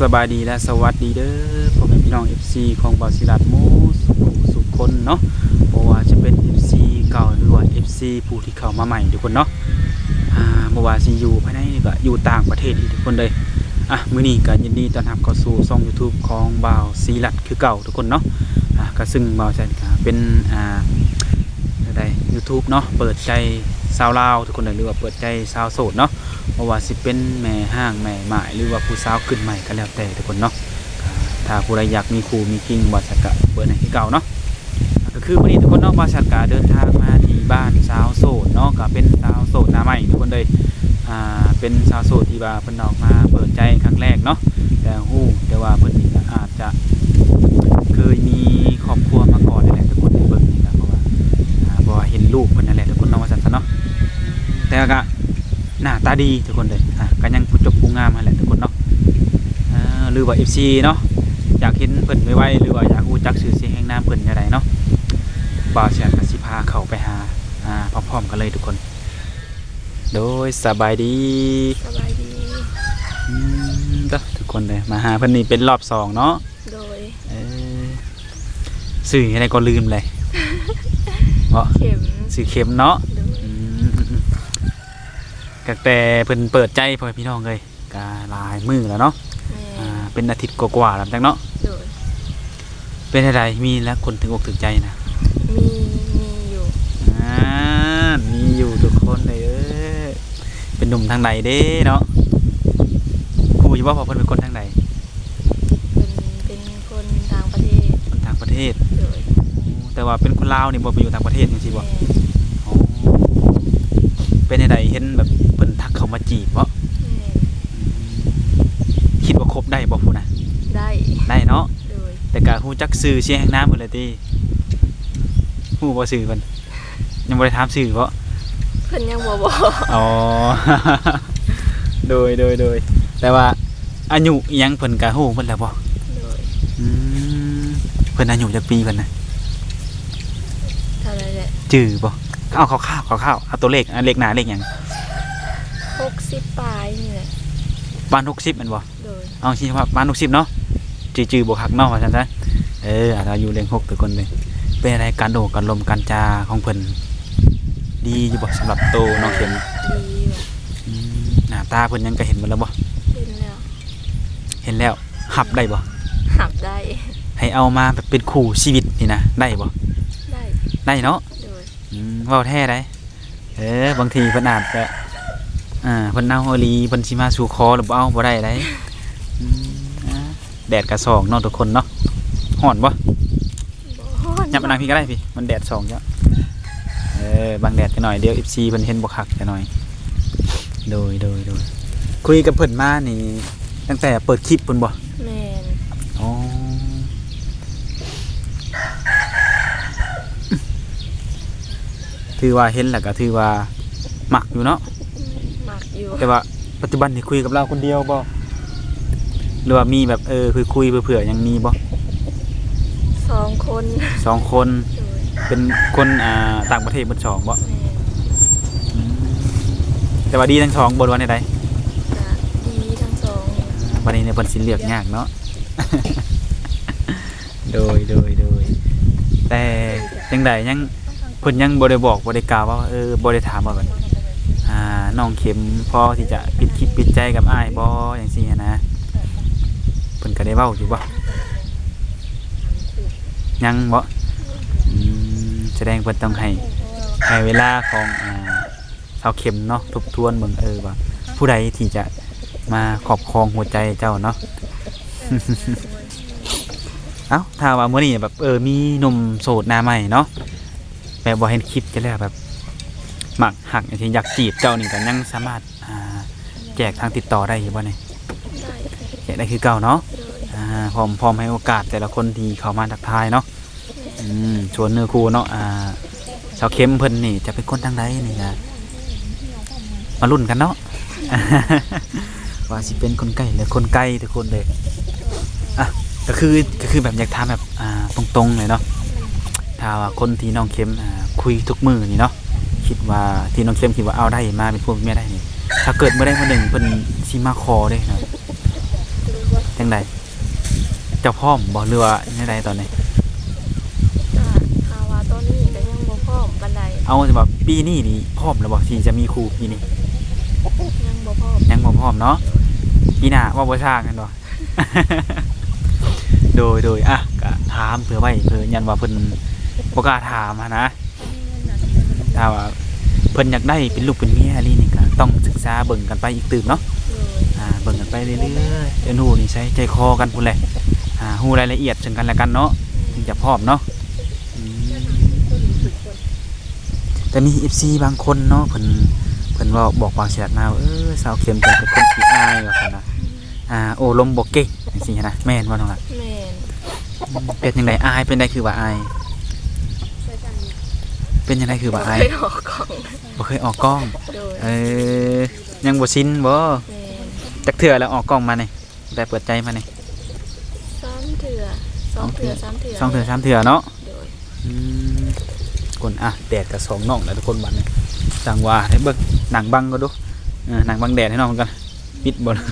สบายดีและสวัสดีเด้อพ่อแม่พี่น้อง FC ของบาสิลัดมูสุขสุขคนเนาะเพราะว่าจะเป็น FC เก่าหรือว่า FC ผู้ที่เข้ามาใหม่ทุกคนเนาะอ่าเมื่อวานสิอยู่ภายในนี่ก็อยู่ต่างประเทศอีกทุกคนเลยอะมื้อนี้ก็ยินดีต้อนรับเข้าสู่ช่อง YouTube ของบาวศิลัดคือเก่าทุกคนเนาะอะก็ซึ่งบ่าวแซนก็เป็นอ่าได้ YouTube เนาะเปิดใจสาวลาวทุกคนเลยหรือว่าเปิดใจสาวโสดเนาะ เพราะว่าสิเป็นแม่ห้างแม่หมายหรือว่าผู้สาวขึ้นใหม่ก็แล้วแต่ทุกคนเนาะถ้าผู้ใดอยากมีครูมีกิ้งบริษักะเบอร์ไหนที่เก่าเนาะก็คือวันนี้ทุกคนเนาะบริษักะเดินทางมาที่บ้านสาวโสดเนาะก็เป็นสาวโสดหน้าใหม่ทุกคนเลยอ่าเป็นสาวโสดที่ว่าเพิ่นออกมาเปิดใจครั้งแรกเนาะแต่ฮู้แต่ว่าเพิ่นนี่ก็อาจจะเคยมีครอบครัวมาก่อนนั่นแหละทุกคนในเบิ่งนี่ก็เพราะว่าอ่าเพราะว่าเห็นลูกเพิ่นนั่นแหละทุกคนเนาะว่าซั่นซะเนาะแต่ก็ หน้าตาดีทุกคนเลยอะก็ยังผู้จบผู้งามนั่นแหละทุกคนเนาะอ่าหรือว่า FC เนาะอยากเห็นเพิ่นไวๆหรือว่าอยากรู้จักชื่อเสียงแห่งนามเพิ่นจังไดเนาะบ่าวแสนก็สิพาเข้าไปหาอ่าพร้อมๆกันเลยทุกคน โดยสบายดีสบายดี อืมเด้อทุกคนเลยมาหาเพิ่นนี่เป็นรอบสองเนาะ โดยเออสื่ออะไรก็ลืมเลยเพราะเข็มสื่อเข็มเนาะโดยอืม ก็แต่เพิ่นเปิดใจพ่อแม่พี่น้องเลยก็หลายมือแล้วเนาะแม่อ่าเป็นอาทิตย์กว่าๆแล้วจังเนาะโดยเป็นอะไรมีแล้วคนถึงอกถึงใจนะมีมีอยู่อ่ามีอยู่ทุกคนเลยเออเป็นหนุ่มทางไหนเด้เนาะกูอยู่ว่าพอเพิ่นเป็นคนทางไหนเป็นเป็นคนต่างประเทศคนทางประเทศ โดยแต่ว่าเป็นคนลาวนี่บ่ไปอยู่ต่างประเทศจังซี่บ่ แม่อ๋อเป็นอะไรเห็นแบบเพิ่นทัก เข้ามาจีบบ่แม่คิดว่าคบได้บ่พูนะได้ได้เนาะโดยแต่ก็ฮู้จักชื่อเสียงแห่งน้ำเพิ่นเลยติฮู้บ่ชื่อเพิ่นยังบ่ได้ถามชื่อบ่เพิ่นยังบ่บอกอ๋อโดยโดยโดยแต่ว่าอายุอิหยังเพิ่นก็ฮู้เพิ่นแล้วบ่โดยอืมเพิ่นอายุจักปีเพิ่นน่ะเท่าไรแหละจื้อบ่เอาคร่าวๆคร่าวๆเอาตัวเลขอันเลขหน้าเลขหยัง หกสิบปลายนี่แหละบ้าน60แม่นบ่โดยเอาสิว่าบ้าน60เนาะจื้อๆบ่คักเนาะว่าซั่นซะเอออายุเลข6ทุกคนเลยเป็นอะไรการโดการลมการจาของเพิ่นดีอยู่บ่สำหรับโตน้องเข็มดีอยู่อืมหน้าตาเพิ่นยังก็เห็นหมดแล้วบ่เป็นแล้วเห็นแล้วหับได้บ่หับได้ให้เอามาแบบเป็นคู่ชีวิตนี่นะได้บ่ได้ได้เนาะ โดย อืมเว้าแท้ได้ เออบางทีเพิ่นอาจจะ อ่าเพิ่นเอาอหลีเพิ่นสิมาสู่คอหรือบ่เอาบ่ได้ได้อืมอ่าแดดกระสองเนาะทุกคนเนาะฮ้อนบ่บ่ฮ้อนยับมานั่งพี่ก็ได้พี่ มันแดดสองจ้ะเออบางแดดกันหน่อยเดี๋ยว FC เพิ่นเห็นบ่คักกันหน่อย โดยโดยโดยคุยกับเพิ่นมานี่ตั้งแต่เปิดคลิปเพิ่นบ่แม่นอ๋อถือว่าเห็นแล้วก็ถือว่ามักอยู่เนาะมัก อยู่แต่ว่าปัจจุบันนี่คุยกับเราคนเดียวบ่หรือว่ามีแบบเออคุยคุยๆเผื่อๆยังมีบ่สองคนสองคนโดยเป็นคนอ่าต่างประเทศเบนสองบ่แม่นแต่ว่าดีทั้งสองบนวันใดก็ดีทั้งสองๆวันนี้เนี่ยเพิ่นสิเลือกยากเนาะ โดยโดยโดยแต่จังใดยังเพิ่นยังบ่ได้บอกบ่ได้กล่าวว่าเออบ่ได้ถามว่าแบบอ่า น้องเข็มพอที่จะปิดคิดปิดใจกับอ้ายบ่จังซี่นะเพิ่นก็ได้เว้าอยู่บ่ยังบ่อืมแสดงเพิ่นต้องให้ให้เวลาของอ่าสาเข็มเนาะทบทวนเบิ่งเออว่าผู้ใดที่จะมาครอบครองหัวใจเจ้าเนาะเอ้าถ้าว่ามื้อนี้แบบเออมีหนุ่มโสดหน้าใหม่เนาะแบบบ่เห็นคลิปจะแล้วแบบ หมักหักอย่างที่อยากจีบเจ้านี่ก็ยังสามารถอ่าแจกทางติดต่อได้อยู่บ่เนี่ยได้แจกได้คือเก่าเนาะโดยอ่าพร้อมพร้อมให้โอกาสแต่ละคนที่เข้ามาทักทายเนาะอืมชวนเนื้อคู่เนาะอ่าสาวเข้มเพิ่นนี่จะเป็นคนทางใดนี่นะมาลุ้นกันเนาะ ว่าสิเป็นคนใกล้หรือคนไกลทุกคนเลยอะก็คือก็คือแบบอยากถามแบบอ่าตรงๆเลยเนาะถ้าว่าคนที่น้องเข้มอ่าคุยทุกมือนี่เนาะ คิดว่าที่น้องเข้มคิดว่าเอาได้มาเป็นพวกเมียได้นี่ถ้าเกิดเมื่อใดเมื่อหนึ่งเพิ่นสิมาขอเด้นะจังจังใดเจ้าพร้อมบ่หรือว่าจังใดตอนนี้ก็ข่าวว่าตอนนี้ก็ยังบ่พร้อมปานใดเอาสิว่าปีนี้นี่พร้อมแล้วบ่ที่จะมีครูปีนี้ยังบ่พร้อมยังบ่พร้อมเนาะปีหน้าว่าบ่สร้างกันบ่โดยโดยอะก็ถามเผื่อไว้เผื่อยันว่าเพิ่นบ่กล้าถามอะนะ ถ้าว่าเพิ่นอยากได้เป็นลูกเป็นเมียอะไรนี่ก็ต้องศึกษาเบิ่งกันไปอีกตื่มเนาะเลยอ่าเบิ่งกันไปเรื่อยๆเรียนรู้นี่ใช้ใจคอกันพุ่นแหละอ่าฮู้รายละเอียดซึ่งกันและกันเนาะถึงจะพร้อมเนาะอืมแต่มี FC บางคนเนาะเพิ่นเพิ่นว่าบอกวางเสียดมาว่าเออสาวเข็มเป็นคนขี้อายว่าซั่นนะอ่าโอ้ลมบ่เก่งจังซี่นะแม่นบ่น้องล่ะแม่นเป็นจังไดอายเป็นได้คือว่าอาย เป็นจังไดคือว่าอายเคยออกกล่องบ่เคยออกกล้อง โดยเออยังบ่ชินบ่แม่นจักเทื่อแล้วออกกล้องมานี่ได้เปิดใจมานี่ซ้ำเถื่อสองเถื่อสามเถื่อสองเทื่อสามเทื่อเนาะ โดยอืมคนอะแดดกับสองน่องแล้วทุกคนบัดนี้จังว่าให้เบิ่งหนังบังก็ดูเออหนังบังแดดให้น้องกันปิดบ่เลย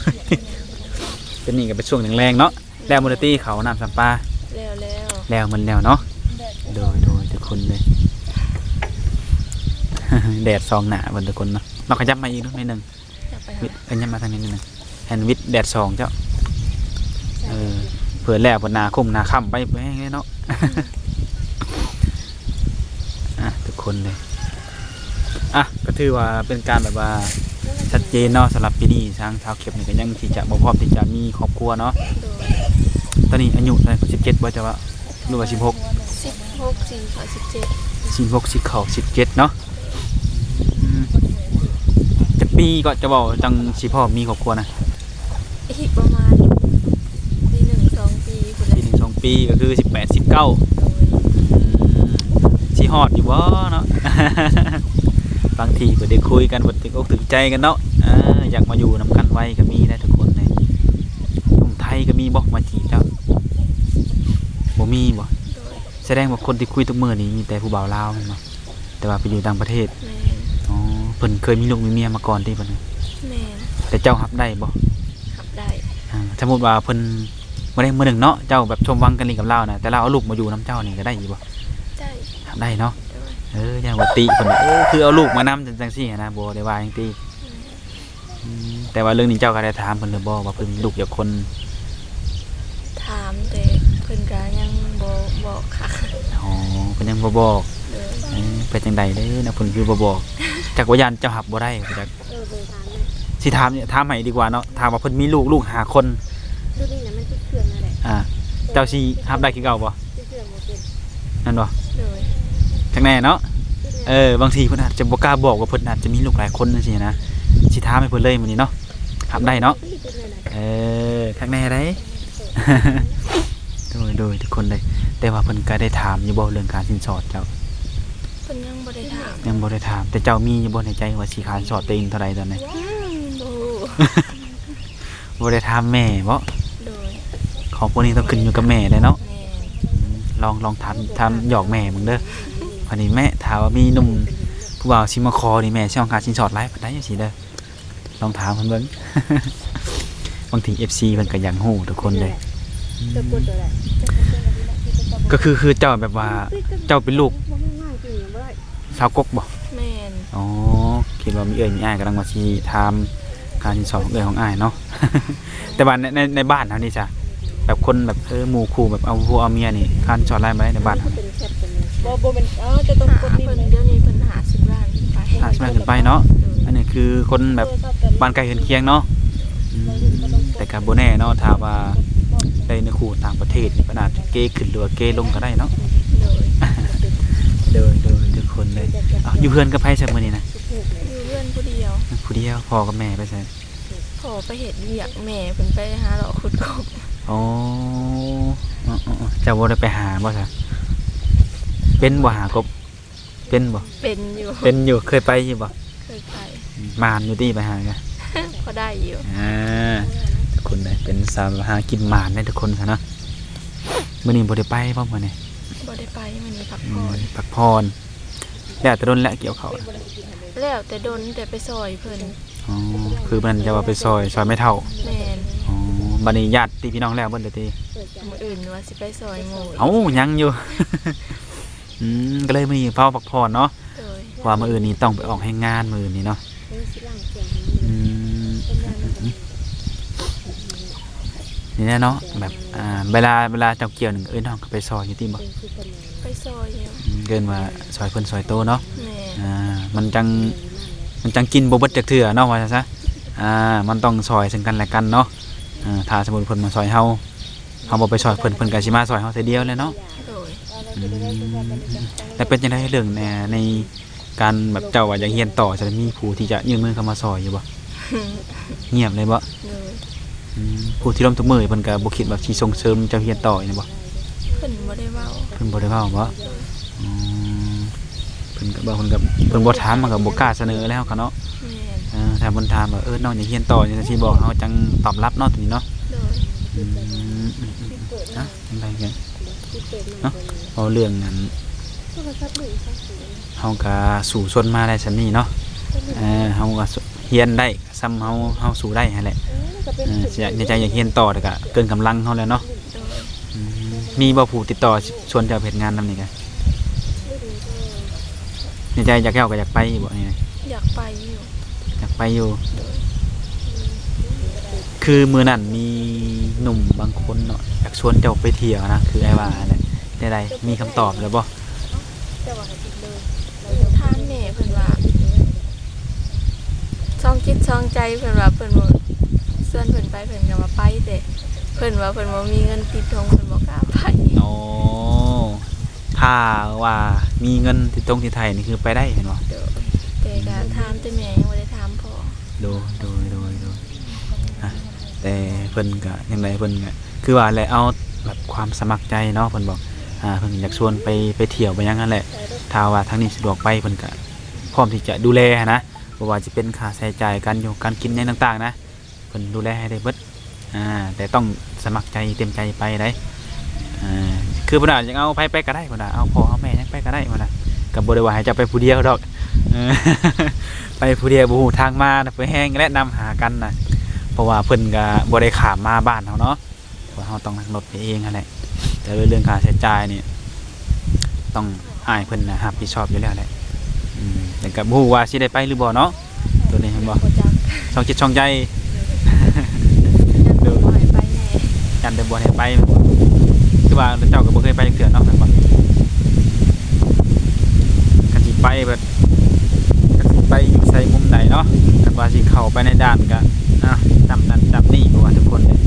เป็นนี่ก็เป็นช่วงแรงๆเนาะแล้วมูลตี้เขาน้ำสัมปลาแล้วแล้วแล้วมันแล้วเนาะโดยโดยทุกคนเลย แดดซองหนาเบนทุกคนเนาะเราขยับมาอีกนิดนึงอยากไปวิหาทย์เอ้ยยับมาทางนี้นิดนึงแฮนวิทย์แดดซองเจ้าเออเผื่อแล้วบนนาคุ้มนาค่ำไปไปให้เนาะอะทุกคนเลยอะก็ถือว่าเป็นการแบบว่า ชัดเจนเนาะสำหรับปีนี้ทางชาวเข็บนี่ก็ยังที่จะบ่พร้อมที่จะมีครอบครัวเนาะโดยตอนนี้อายุเท่าไหร่สิบเจ็ดบ่จะว่าหรือว่าสิบหกสิบหกสี่ขอสิบเจ็ดสิบหกสิบเข่าสิบเจ็ดเนาะอืมจะ ปีก็จะบอกจังสิพ่อมีครอบครัวนะอีกประมาณปีหนึ่งสองปีคุณปีหนึ่งสองปีก็คือสิบแปดสิบเก้าโดยสิฮอดอยู่บ่เนาะ บางทีก็ได้คุยกันบ่ถึงอกถึงใจกันเนาะเอออยากมาอยู่นำกันไว้ก็มีได้ทุกคนเลยหนุ่มไทยก็มีบ่มาจีบเจ้าบ่มีบ่โดยแสดงว่าคนที่คุยทุกมื้อนี้มีแต่ผู้บ่าวลาวแม่นบ่แต่ว่าไปอยู่ต่างประเทศ แมนอ๋อเพิ่นเคยมีลูกมีเมียมาก่อนที่เพิ่นแมนแต่เจ้ารับได้บ่ขับได้อ่าสมมุติว่าเพิ่นบ่ได้มื้อหนึงเนาะเจ้าแบบชมวังกันลีกับเรานะแต่เราเอาลูกมาอยู่นํเจ้านี่ก็ได้อยู่บ่ได้รับได้เนาะโดยเอออย่างว่าติเพิ่นว่าเออคือเอาลูกมานำจังซี่นะบ่ได้ว่าจังติอืมแต่ว่าเรื่องนี้เจ้าก็ได้ถามเพิ่นหรือบ่ว่าเพิ่นมีลูกจากคน ถามแต่เพิ่นก็ยังบ่บอกค่ะอ๋อเพิ่นยังบ่บอก โดยเออเป็นจังใดเด้อนะเพิ่นคือบ่บอก จักว่ายันเจ้าหับบ่ได้จักเออเบอร์สามนะสิถามเนี่ยถามให้ดีกว่าเนาะถามว่าเพิ่นมีลูกลูกหาคนดูนี่นะมันติดเครื่องนั่นแหละอ่าเจ้าสิรับได้คือเก่าบ่ติดเครื่องบ่เป็นนั่นบ่โดยจังแน่เนาะติดเออบางทีเพิ่นอาจจะบ่กล้าบอกว่าเพิ่นอาจจะมีลูกหลายคนจังซี่นะสิถามให้เพิ่นเลยมื้อนี้เนาะรับได้เนาะ ติดติดเลยนะเออข้างในได้ โดยโดยทุกคนเลยแต่ว่าเพิ่นก็ได้ถามอยู่บ่เรื่องการสินสอดเจ้าเพิ่นยัง บ่ได้ถามยังบ่ได้ถาม แต่เจ้ามีอยู่บ่ในใจว่าสิขานสอดตัวเองเท่าใดตอนนี้อืมบ่บ่ได้ถามแม่บ่โดยของพวกนี้ต้องขึ้นอยู่กับแม่เลยเนาะแม่นอืมลองลองถามถามหยอกแม่มึงเด้อพอนี้แม่ถามว่ามีหนุ่มผู้บ่าวสิมาขอนี่แม่สิเอาค่าสินสอดหลายปานใดจังซี่เด้อลองถามเพิ่นเบิ่ง บางที FC เพิ่นก็อยังฮู้ทุกคนเลย จะกดตัวแหละก็คือคือเจ้าแบบว่าเจ้าเป็นลูก ง่ายจริงบ่ได้ ชาวกกบ่แม่นอ๋อคิดว่ามีเอ่ยมีอ้ายกำลังมาชีทำการที่สองเอ่ยของอ้ายเนาะ แต่ว่าในในในบ้านเขานี่จ้ะแบบคนแบบเออหมู่คู่แบบเอาผัวเอาเมียนี่การจอดไล่มาได้ในบ้านเขาเป็นแชทเป็นบ่บ่เป็นเออจะต้องหากดนี่เพิ่นเดี๋ยวนี้เพิ่นหาสิบล้านขึ้นไปหาสมัยขึ้นไปเนาะโดยอันนี้คือคนแบบบ้านไกลเฮือนเคียงเนาะอืมแต่กับโบแน่เนาะถ้าว่าได้ในคู่ต่างประเทศนี่ก็อาจจะเกขึ้นหรือว่าเกลงก็ได้เนาะ โดย โดยโดยทุก คนเลยอ้าวอยู่เพื่อนกับไพ่สักมื้อนี้นะอยู่เพื่อนผู้เดียวผู้เดียวพ่อกับแม่ไปใส่ขอไปเห็ดเวียกแม่เพิ่นไปหาเลาะขุดกบอ๋ออ๋ออ๋ออ๋อเจะบ่ได้ไปหาบ่ซะเป็นบ่หากบเป็นบ่เป็นอยู่เป็นอยู่เคยไปอยู่บ่เคยไปมานอยู่ที่ไปหากันพอได้อยู่อ่าทุกคนเลยเป็นสาวหากินมานได้ทุกคนซะเนาะมื้อนี้บ่ได้ไปบ่มื้อนี้บ่ได้ไปมื้อนี้พักอืผ่อมนพักพร แล้วแต่โดนและเกี่ยวเขาวน่ะแล้วแต่ดนแต่ไปซอยเพิ่นอ๋อคือมันจะว่าไปซอยซอยไม่เท่าแม่นอ๋อบัดนี้ญาติพี่น้องแล้วเบิ่นเด้อติเปิดใจมื้ออื่นว่าสิไปซอยหมู่เอ้ายังอยู่ อืมก็เลยมีเฝ้าพักผ่อนเนาะโดยว่ามื้ออื่นนี้ต้องไปออกให้งานมื้ออื่นนี้เนาะเออสิล่างเสียงให้อืมเป็นงานมันเป็นนี่แน่เนาะแบบอ่าเวลาเวลาเจ้าเกี่ยวหนึงเอ้ยน้องก็ไปซอยอยู่ติบ่ เป็นคือกันเลยไปซอยอยู่อืมเกินว่าซอยเพิ่นซอยโตเนาะแม่อ่ามันจังมันจังกินบ่เบิดจักเทื่อเนาะว่าซะอ่ามันต้องซอยซึ่งกันและกันเนาะอ่าถ้าสมมุติเพิ่นมาซอยเฮาเฮาบ่ไปซอยเพิ่นเพิ่นก็สิมาซอยเฮาแต่เดียวเลยเนาะโดยอืมแต่เป็นจังได๋เรื่องแหน่ในการแบบเจ้าว่าอยากเรียนต่อจะมีผู้ที่จะยื่นมือเข้ามาซอยอยู่บ่เงียบเลยบ่โดยอืมผู้ที่ร่วมทุกมือเพิ่นก็บ่คิดว่าสิส่งเสริมเจ้าเรียนต่อนี่บ่ เพิ่นบ่ได้เว้าเพิ่นบ่ได้เว้าบ่อืมเพิ่นก็บ่เพิ่นก็เพิ่นบ่ถามมันก็บ่กล้าเสนอแล้วก็เนาะแม่นเออถ้าเพิ่นถามว่าเออน้องอยากเรียนต่อจังซี่บอกเฮาจังตอบรับเนาะตรงนี้เนาะโดยอืมอืมอืมที่เปิดอะจังไดกันที่เปิดเนาะเอาเรื่องนั้นโทรศัพท์หนึ่งสักศูนย์เฮาก็สู่ชนมาได้ซั่นนี้เนาะเออเฮาก็เรียนได้ซ้ำเฮาเฮาสู่ได้หั่นแหละ เออก็เป็นเออสิอยากใจอยากเรียนต่อแต่ก็เกินกำลังเฮาแล้วเนาะโดยอื มมีบ่ผู้ติดต่อชวนเจ้าไปเฮ็ดงานนำนี่กันในใจอยากแก้วก็อยากไปบ่นี่นะอยากไปอยู่อยากไปอยู่โดยคือมื้อนั้นมีหนุ่มบางคนเนาะอยากชวนเจ้าไปเที่ยวนะคือไอ้ว่าแหละได้ใดมีคำตอบแล้วบ่จะว่าให้ติดเลยถามแม่เพิ่นว่าช่องคิดช่องใจเพิ่นว่าเพิ่นบ่ส่วนเพิ่นไปเพิ่นก็ว่าไปแต่เพิ่นว่าเพิ่นบ่มีเงินติดทงเพิ่นบ่กล้าไปโอ้ ถ้าว่ามีเงินที่ตรงที่ไทยนี่คือไปได้เห็นบ่โดยแต่ก็ถามแต่แม่ยังบ่ได้ถามพ่อโดยโดยโดยโดยอะแต่เพิ่นก็ยังไงเพิ่นก็คือว่าแหละเอาแบบความสมัครใจเนาะเพิ่นบอกอ่าเพิ่นอยากชวนไปไปเที่ยวไปหยังนั่นแหละถ้าว่าทางนี้สะดวกไปเพิ่นก็พร้อมที่จะดูแลนะบ่ว่าจะเป็นค่าใช้จ่ายการอยู่การกินในต่างๆนะเพิ่นดูแลให้ได้เบิดอ่าแต่ต้องสมัครใจเต็มใจไปได้อ่า คือเพิ่นอาจจะเอาไปไปก็ได้เพิ่นน่ะเอาพ่อเอาแม่ยังไปก็ได้เพิ่นน่ะก็บ่ได้ว่าให้เจะไปผู้เดียวดอกเออไปผู้เดียวบ่ฮู้ทางมาน่ะไปแฮงและนำหากันน่ะเพราะว่าเพิ่นก็บ่ได้ข้ามมาบ้านเฮาเนาะว่าเฮาต้องนั่งรถไปเองนั่นแหละแต่เรื่องค่าใช้จ่ายนี่ต้องอายเพิ่นนะรับผิดชอบอยู่แล้วแหละอืมแต่ก็บ่ฮู้ว่าสิได้ไปหรือบ่เนาะตัวนี้เห็นบ่บ่จักช่องจิตช่องใจยังบ่ให้ไปแน่ยันแต่บ่ให้ไปแม่นบ่ คือว่าเจ้าก็บ่เคยไปจักเทื่อเนาะแม่นบ่กันสิไปเบิดกันสิไปอยู่ใส่มุมใดเนาะกันว่าสิเข้าไปในด่านก็อะจำนั่นจำนี่บ่ว่าทุกคนเลย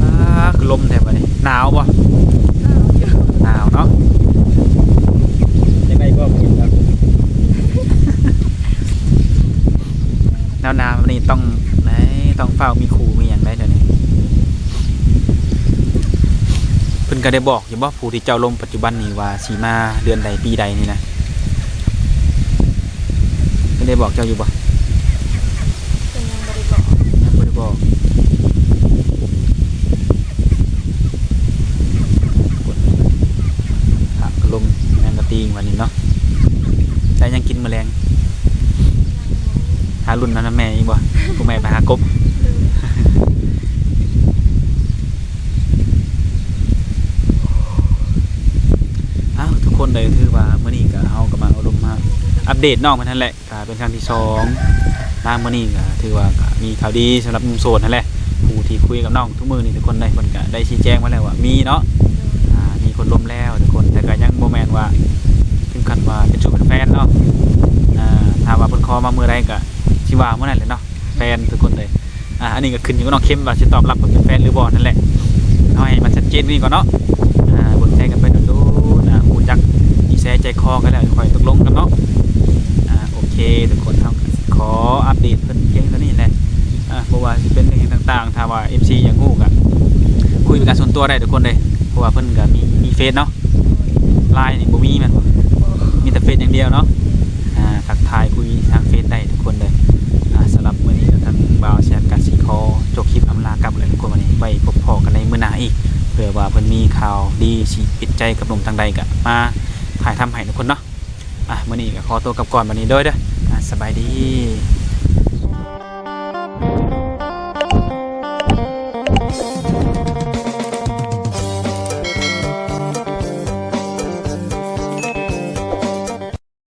อ่าคือลมแท้บัดนี้หนาวบ่อ้าวอยู่หนาวเนาะยังไงก็บ่ครับหนาวหนาวๆนี่ต้องไหนต้องเฝ้ามีครูมีอย่างไรเดี๋ยวนี้เพิ่ นก็ได้บอกอยู่บ่ผู้ที่เจ้าลมปัจจุบันนี่ว่าสีมาเดือนใดปีใดนี่นะเพิ่นได้บอกเจ้าอยู่บ่เพิ่นยังบ่ได้บอกยังบ่ได้บอกครับลมแมงกะตีงวันนี้เนาะแต่ยังกินแมลงหารุ่นนั้นนะแม่อีกบ่กูแม่ไปหากบ อ้าวทุกคนเลยคือว่าเมื่อนี้ก็เฮาก็มาเอารมณ์มาอั ปเดตน้องมันนั่นแหละก็เป็นครั้งที่สองนางมื่อนี้ก็ถือว่าก็มีข่าวดีสำหรับหนุ่มโสดนั่นแหละผู้ที่คุยกับน้องทุกมือนี่ทุกคนได้คนก็ได้ชี้แจงมาแล้วว่ามีเนาะอ่ามีคนล้มแล้วทุกคนแต่ก็ยังโมแมนว่าถึงขั้นว่าเป็นชูเป็นแฟนเนาะอ่าถ้าว่าเพิ่นคอมามือใดก็สิว่าเมื่อนั้นเลยเนาะแฟนทุกคนเลยอ่าอันนี้ก็ขึ้นอยู่กับน้องเข้มว่าสิตอบรับเป็นแฟนหรือบ่นั่นแหละเอาให้มันชัดเจนนี่ก่อนเนาะอ่าบนใจกันไปดูๆนะหูจักดีแซใจคอกันแล้วค่อยตกลงกันเนาะ เคทุกคนเท่ากันขออัปเดตเพิ่นเพียงเท่านี้แหละอ่าเพราะว่าสิเป็นเรื่องต่างๆถ้าว่า MC อย่างงูกะคุยเป็นการส่วนตัวได้ทุกคนเลยเพราะว่าเพิ่นก็มีมีเฟซเนาะไลน์นี่บ่มีแม่นบ่มีแต่เฟซอย่างเดียวเนาะอ่าทักทายคุยทางเฟซได้ทุกคนเลยอ่าสำหรับมื้อนี้ก็ทางบ่าวแชร์กันสิขอจบคลิปอำลากลับเลยทุกคนวันนี้ไว้พบพอกันในมื้อหน้าอีกเผื่อว่าเพิ่นมีข่าวดีสิปิดใจกับหนุ่มทางใดก็มาถ่ายทำให้ทุกคนเนาะ อะมื้อนี้ก็ขอตัวกลับก่อนวันนี้เด้อเด้ออะสบายดี